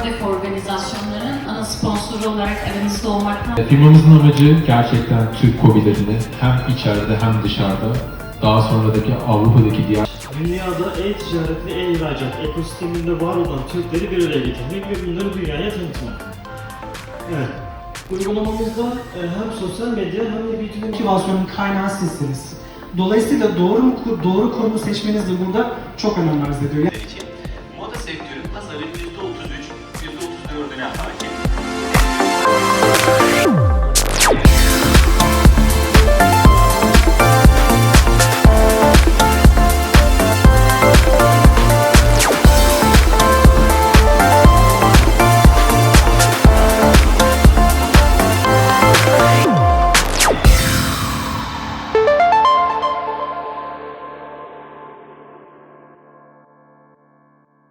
Prodef organizasyonların ana sponsoru olarak aranızda olmaktan... E, firmamızın amacı gerçekten Türk COBİ'lerini hem içeride hem dışarıda daha sonradaki Avrupa'daki diğer... Dünyada e-ticaret ve e-ihracat ekosisteminde var olan Türkleri bir araya getirmek ve bunları dünyaya tanıtmak. Evet. Uygulamamızda e, hem sosyal medya hem de eğitim motivasyonun kaynağı sizsiniz. Dolayısıyla doğru mu, doğru kurumu seçmeniz de burada çok önem arz ediyor. Yani... Moda sektörü pazarı %33 就这样。